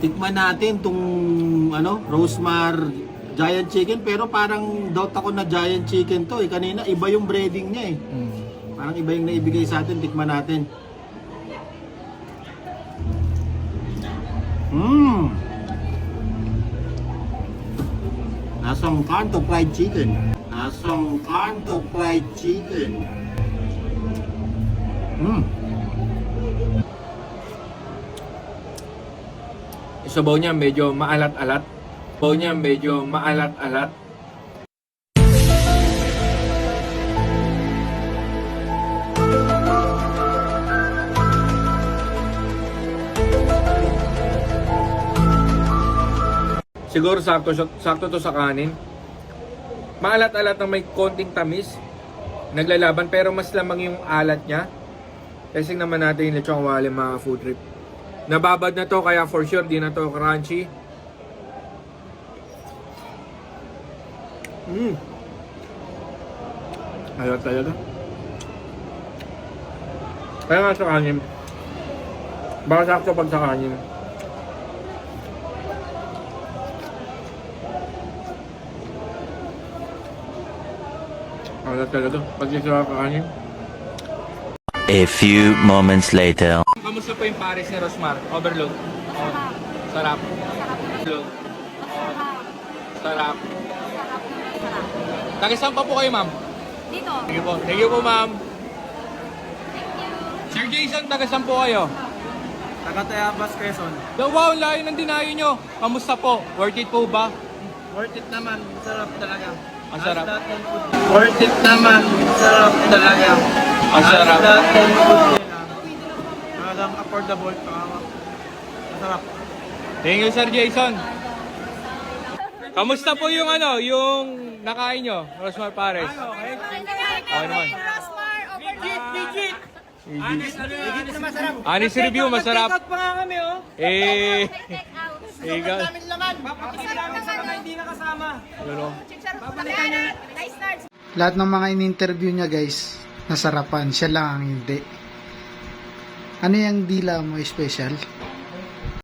tikman natin tong ano, Rosemar Giant Chicken pero parang doubt ako na Giant Chicken to eh. Kanina iba yung breading niya eh. Mm. Parang iba yung naibigay sa atin, tikman natin. Mmm! Nasang Kanto Fried Chicken. Nasang Kanto Fried Chicken. Mmm! Sabaw niya medyo maalat-alat. Sabaw niya medyo maalat-alat. Siguro sakto, sakto to sa kanin. Maalat-alat na may konting tamis. Naglalaban pero mas lamang yung alat niya. Testing naman natin yung lechong wali mga food trip. Nababad na to kaya for sure di na to crunchy. Mm. Ayot talaga. Kaya nga sa kanin. Baka sakto pag sa kanin. Ayot talaga. Pag sa kanin. A few moments later. Kamusta po yung Paris ni Rosmar? Overload. Oh, sarap. Overload. Sarap. Taga saan pa po kayo, ma'am? Dito. Thank you po. Thank you po, ma'am. Sir Jason, taga saan po kayo? Taga Tayabas, Quezon. The wow, layo ng dinayo nyo. Kamusta po? Worth it po ba? Worth it naman. Sarap talaga. Ang sarap. Worth it naman. Sarap talaga. Ang sarap. As lahat ng food nila. Talagang affordable. Saka Masarap. Thank you, Sir Jason. Kamusta po yung ano, yung nakain nyo, Rosmar Pares? Okay. Okay naman. Rosmar, Legit, legit. Honest, ano yun? Legit na masarap. Honest review, masarap. Take out pa nga kami, oh. Eh, Take out. ikaw. Namin laman. Papatikin namin sa mga hindi nakasama. Ano? Babalikan niya. Nice start. lahat ng mga in-interview niya guys, nasarapan. Siya lang ang hindi. Ano yung dila mo special?